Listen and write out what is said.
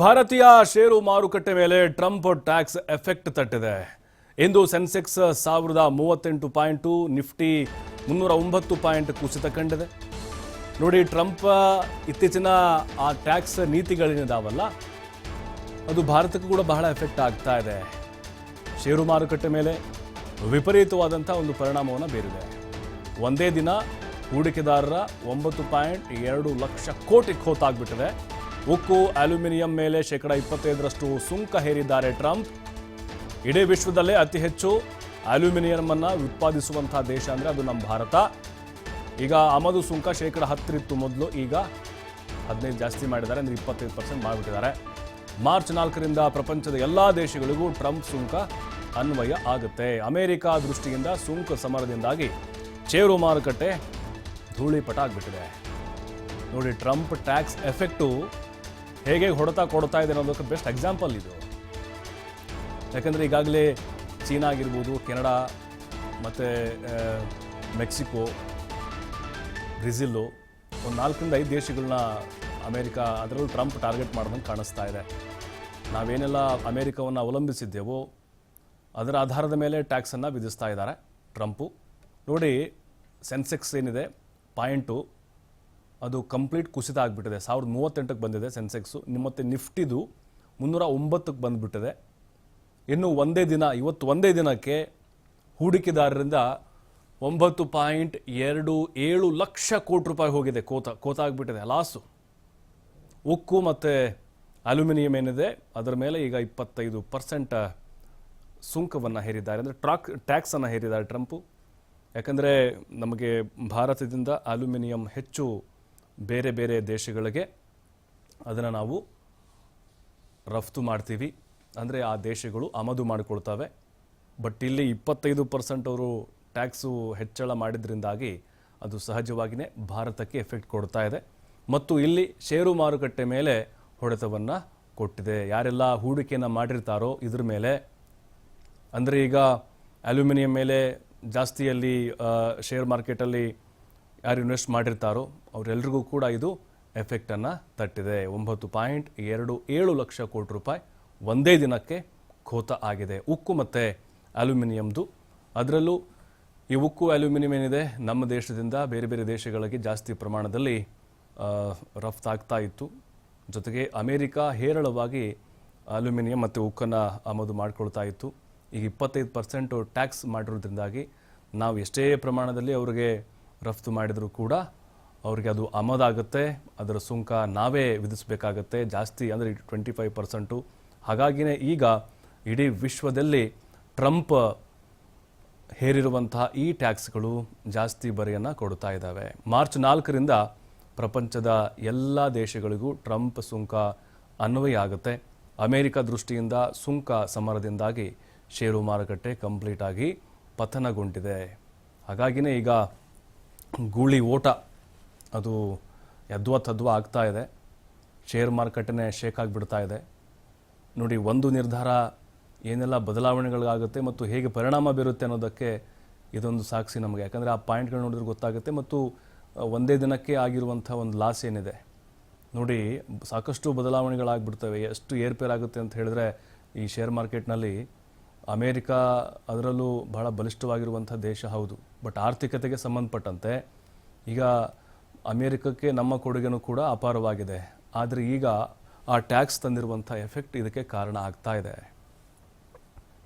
ಭಾರತೀಯ ಷೇರು ಮಾರುಕಟ್ಟೆ ಮೇಲೆ ಟ್ರಂಪ್ ಟ್ಯಾಕ್ಸ್ ಎಫೆಕ್ಟ್ ತಟ್ಟಿದೆ. ಇಂದು ಸೆನ್ಸೆಕ್ಸ್ ಸಾವಿರದ ಮೂವತ್ತೆಂಟು ಪಾಯಿಂಟು, ನಿಫ್ಟಿ ಮುನ್ನೂರ ಒಂಬತ್ತು ಪಾಯಿಂಟ್ ಕುಸಿತ ಕಂಡಿದೆ. ನೋಡಿ, ಟ್ರಂಪ್ ಇತ್ತೀಚಿನ ಆ ಟ್ಯಾಕ್ಸ್ ನೀತಿಗಳೇನಿದಾವಲ್ಲ, ಅದು ಭಾರತಕ್ಕೂ ಕೂಡ ಬಹಳ ಎಫೆಕ್ಟ್ ಆಗ್ತಾ ಇದೆ. ಷೇರು ಮಾರುಕಟ್ಟೆ ಮೇಲೆ ವಿಪರೀತವಾದಂಥ ಒಂದು ಪರಿಣಾಮವನ್ನು ಬೀರಿದೆ. ಒಂದೇ ದಿನ ಹೂಡಿಕೆದಾರರ ಒಂಬತ್ತು ಪಾಯಿಂಟ್ ಎರಡು ಲಕ್ಷ ಕೋಟಿ ಖೋತಾಗ್ಬಿಟ್ಟಿದೆ. ಉಕ್ಕು ಅಲ್ಯೂಮಿನಿಯಂ ಮೇಲೆ ಶೇಕಡ ಇಪ್ಪತ್ತೈದರಷ್ಟು ಸುಂಕ ಹೇರಿದ್ದಾರೆ ಟ್ರಂಪ್. ಇಡೀ ವಿಶ್ವದಲ್ಲೇ ಅತಿ ಹೆಚ್ಚು ಅಲ್ಯೂಮಿನಿಯಂ ಅನ್ನು ಉತ್ಪಾದಿಸುವಂತಹ ದೇಶ ಅಂದ್ರೆ ಅದು ನಮ್ಮ ಭಾರತ. ಈಗ ಆಮದು ಸುಂಕ ಶೇಕಡ ಹತ್ತರಿತ್ತು ಮೊದಲು, ಈಗ ಹದಿನೈದು ಜಾಸ್ತಿ ಮಾಡಿದ್ದಾರೆ, ಅಂದ್ರೆ ಇಪ್ಪತ್ತೈದು ಪರ್ಸೆಂಟ್ ಮಾಡಿಬಿಟ್ಟಿದ್ದಾರೆ. ಮಾರ್ಚ್ ನಾಲ್ಕರಿಂದ ಪ್ರಪಂಚದ ಎಲ್ಲಾ ದೇಶಗಳಿಗೂ ಟ್ರಂಪ್ ಸುಂಕ ಅನ್ವಯ ಆಗುತ್ತೆ. ಅಮೆರಿಕ ದೃಷ್ಟಿಯಿಂದ ಸುಂಕ ಸಮರದಿಂದಾಗಿ ಚೇರು ಮಾರುಕಟ್ಟೆ ಧೂಳಿಪಟ ಆಗಿಬಿಟ್ಟಿದೆ. ನೋಡಿ, ಟ್ರಂಪ್ ಟ್ಯಾಕ್ಸ್ ಎಫೆಕ್ಟು ಹೇಗೆ ಹೊಡೆತ ಕೊಡ್ತಾ ಇದೆ ಅನ್ನೋದಕ್ಕೆ ಬೆಸ್ಟ್ ಎಕ್ಸಾಂಪಲ್ ಇದು. ಯಾಕಂದರೆ ಈಗಾಗಲೇ ಚೀನಾ ಆಗಿರ್ಬೋದು, ಕೆನಡಾ, ಮತ್ತು ಮೆಕ್ಸಿಕೋ, ಬ್ರೆಜಿಲ್ಲು ಒಂದು ನಾಲ್ಕರಿಂದ ಐದು ದೇಶಗಳನ್ನ ಅಮೇರಿಕ ಅದರಲ್ಲೂ ಟ್ರಂಪ್ ಟಾರ್ಗೆಟ್ ಮಾಡ್ದಂಗೆ ಕಾಣಿಸ್ತಾ ಇದೆ. ನಾವೇನೆಲ್ಲ ಅಮೇರಿಕಾವನ್ನು ಅವಲಂಬಿಸಿದ್ದೆವೋ ಅದರ ಆಧಾರದ ಮೇಲೆ ಟ್ಯಾಕ್ಸನ್ನು ವಿಧಿಸ್ತಾ ಇದ್ದಾರೆ ಟ್ರಂಪು. ನೋಡಿ, ಸೆನ್ಸೆಕ್ಸ್ ಏನಿದೆ? ಪಾಯಿಂಟು. ಅದು ಕಂಪ್ಲೀಟ್ ಕುಸಿತ ಆಗಿಬಿಟ್ಟಿದೆ. ಸಾವಿರದ ಮೂವತ್ತೆಂಟಕ್ಕೆ ಬಂದಿದೆ ಸೆನ್ಸೆಕ್ಸು ಮತ್ತು ನಿಫ್ಟಿದು ಮುನ್ನೂರ ಒಂಬತ್ತಕ್ಕೆ ಬಂದುಬಿಟ್ಟಿದೆ. ಇನ್ನು ಒಂದೇ ದಿನ, ಇವತ್ತು ಒಂದೇ ದಿನಕ್ಕೆ ಹೂಡಿಕೆದಾರರಿಂದ ಒಂಬತ್ತು ಪಾಯಿಂಟ್ ಎರಡು ಏಳು ಲಕ್ಷ ಕೋಟಿ ರೂಪಾಯಿ ಹೋಗಿದೆ ಕೋತ ಕೋತ ಆಗಿಬಿಟ್ಟಿದೆ. ಲಾಸು ಉಕ್ಕು ಮತ್ತು ಅಲ್ಯೂಮಿನಿಯಂ ಏನಿದೆ, ಅದರ ಮೇಲೆ ಈಗ ಇಪ್ಪತ್ತೈದು ಪರ್ಸೆಂಟ್ ಸುಂಕವನ್ನು ಹೇರಿದ್ದಾರೆ. ಅಂದರೆ ಟ್ರಾಕ್, ಟ್ಯಾಕ್ಸನ್ನು ಹೇರಿದ್ದಾರೆ ಟ್ರಂಪು. ಯಾಕಂದರೆ ನಮಗೆ ಭಾರತದಿಂದ ಅಲ್ಯೂಮಿನಿಯಂ ಹೆಚ್ಚು ಬೇರೆ ಬೇರೆ ದೇಶಗಳಿಗೆ ಅದನ್ನು ನಾವು ರಫ್ತು ಮಾಡ್ತೀವಿ. ಅಂದರೆ ಆ ದೇಶಗಳು ಆಮದು ಮಾಡಿಕೊಳ್ತವೆ. ಬಟ್ ಇಲ್ಲಿ ಇಪ್ಪತ್ತೈದು ಪರ್ಸೆಂಟ್ ಅವರು ಟ್ಯಾಕ್ಸು ಹೆಚ್ಚಳ ಮಾಡಿದ್ರಿಂದಾಗಿ ಅದು ಸಹಜವಾಗಿಯೇ ಭಾರತಕ್ಕೆ ಎಫೆಕ್ಟ್ ಕೊಡ್ತಾ ಇದೆ. ಮತ್ತು ಇಲ್ಲಿ ಷೇರು ಮಾರುಕಟ್ಟೆ ಮೇಲೆ ಹೊಡೆತವನ್ನು ಕೊಟ್ಟಿದೆ. ಯಾರೆಲ್ಲ ಹೂಡಿಕೆಯನ್ನು ಮಾಡಿರ್ತಾರೋ ಇದ್ರ ಮೇಲೆ. ಅಂದರೆ ಈಗ ಅಲ್ಯೂಮಿನಿಯಂ ಮೇಲೆ ಜಾಸ್ತಿಯಲ್ಲಿ ಶೇರ್ ಮಾರ್ಕೆಟಲ್ಲಿ ಯಾರು ಇನ್ವೆಸ್ಟ್ ಮಾಡಿರ್ತಾರೋ ಅವರೆಲ್ಲರಿಗೂ ಕೂಡ ಇದು ಎಫೆಕ್ಟನ್ನು ತಟ್ಟಿದೆ. ಒಂಬತ್ತು ಪಾಯಿಂಟ್ ಎರಡು ಏಳು ಲಕ್ಷ ಕೋಟಿ ರೂಪಾಯಿ ಒಂದೇ ದಿನಕ್ಕೆ ಖೋತ ಆಗಿದೆ. ಉಕ್ಕು ಮತ್ತು ಅಲ್ಯೂಮಿನಿಯಂದು. ಅದರಲ್ಲೂ ಈ ಉಕ್ಕು ಅಲ್ಯೂಮಿನಿಯಂ ಏನಿದೆ, ನಮ್ಮ ದೇಶದಿಂದ ಬೇರೆ ಬೇರೆ ದೇಶಗಳಿಗೆ ಜಾಸ್ತಿ ಪ್ರಮಾಣದಲ್ಲಿ ರಫ್ತಾಗ್ತಾ ಇತ್ತು. ಜೊತೆಗೆ ಅಮೇರಿಕ ಹೇರಳವಾಗಿ ಅಲ್ಯೂಮಿನಿಯಂ ಮತ್ತು ಉಕ್ಕನ್ನು ಆಮದು ಮಾಡ್ಕೊಳ್ತಾ ಇತ್ತು. ಈಗ ಇಪ್ಪತ್ತೈದು ಪರ್ಸೆಂಟು ಟ್ಯಾಕ್ಸ್ ಮಾಡಿರೋದ್ರಿಂದಾಗಿ ನಾವು ಎಷ್ಟೇ ಪ್ರಮಾಣದಲ್ಲಿ ಅವರಿಗೆ ರಫ್ತು ಮಾಡಿದರೂ ಕೂಡ ಅವರಿಗೆ ಅದು ಆಮದಾಗುತ್ತೆ. ಅದರ ಸುಂಕ ನಾವೇ ವಿಧಿಸಬೇಕಾಗತ್ತೆ. ಜಾಸ್ತಿ ಅಂದರೆ ಟ್ವೆಂಟಿ ಫೈವ್ ಪರ್ಸೆಂಟು ಹಾಗಾಗಿಯೇ ಈಗ ಇಡೀ ವಿಶ್ವದಲ್ಲಿ ಟ್ರಂಪ್ ಹೇರಿರುವಂತಹ ಈ ಟ್ಯಾಕ್ಸ್ಗಳು ಜಾಸ್ತಿ ಬರೆಯನ್ನು ಕೊಡ್ತಾ ಇದ್ದಾವೆ. ಮಾರ್ಚ್ ನಾಲ್ಕರಿಂದ ಪ್ರಪಂಚದ ಎಲ್ಲ ದೇಶಗಳಿಗೂ ಟ್ರಂಪ್ ಸುಂಕ ಅನ್ವಯ ಆಗುತ್ತೆ. ಅಮೆರಿಕ ದೃಷ್ಟಿಯಿಂದ ಸುಂಕ ಸಮರದಿಂದಾಗಿ ಷೇರು ಮಾರುಕಟ್ಟೆ ಕಂಪ್ಲೀಟಾಗಿ ಪತನಗೊಂಡಿದೆ. ಹಾಗಾಗಿಯೇ ಈಗ ಗೂಳಿ ಓಟ ಅದು ಯದ್ವ ತದ್ವ ಆಗ್ತಾ ಇದೆ. ಶೇರ್ ಮಾರುಕಟ್ಟೆನೇ ಶೇಕ್ ಆಗಿಬಿಡ್ತಾ ಇದೆ. ನೋಡಿ, ಒಂದು ನಿರ್ಧಾರ ಏನೆಲ್ಲ ಬದಲಾವಣೆಗಳಾಗುತ್ತೆ ಮತ್ತು ಹೇಗೆ ಪರಿಣಾಮ ಬೀರುತ್ತೆ ಅನ್ನೋದಕ್ಕೆ ಇದೊಂದು ಸಾಕ್ಷಿ ನಮಗೆ. ಯಾಕಂದರೆ ಆ ಪಾಯಿಂಟ್ಗಳು ನೋಡಿದ್ರೆ ಗೊತ್ತಾಗುತ್ತೆ ಮತ್ತು ಒಂದೇ ದಿನಕ್ಕೆ ಆಗಿರುವಂಥ ಒಂದು ಲಾಸ್ ಏನಿದೆ. ನೋಡಿ, ಸಾಕಷ್ಟು ಬದಲಾವಣೆಗಳಾಗ್ಬಿಡ್ತವೆ. ಎಷ್ಟು ಏರ್ಪೇರಾಗುತ್ತೆ ಅಂತ ಹೇಳಿದ್ರೆ ಈ ಶೇರ್ ಮಾರ್ಕೆಟ್ನಲ್ಲಿ ಅಮೇರಿಕಾ ಅದರಲ್ಲೂ ಬಹಳ ಬಲಿಷ್ಠವಾಗಿರುವಂಥ ದೇಶ ಹೌದು. ಬಟ್ ಆರ್ಥಿಕತೆಗೆ ಸಂಬಂಧಪಟ್ಟಂತೆ ಈಗ ಅಮೇರಿಕಕ್ಕೆ ನಮ್ಮ ಕೊಡುಗೆನೂ ಕೂಡ ಅಪಾರವಾಗಿದೆ. ಆದರೆ ಈಗ ಆ ಟ್ಯಾಕ್ಸ್ ತಂದಿರುವಂಥ ಎಫೆಕ್ಟ್ ಇದಕ್ಕೆ ಕಾರಣ ಆಗ್ತಾ ಇದೆ.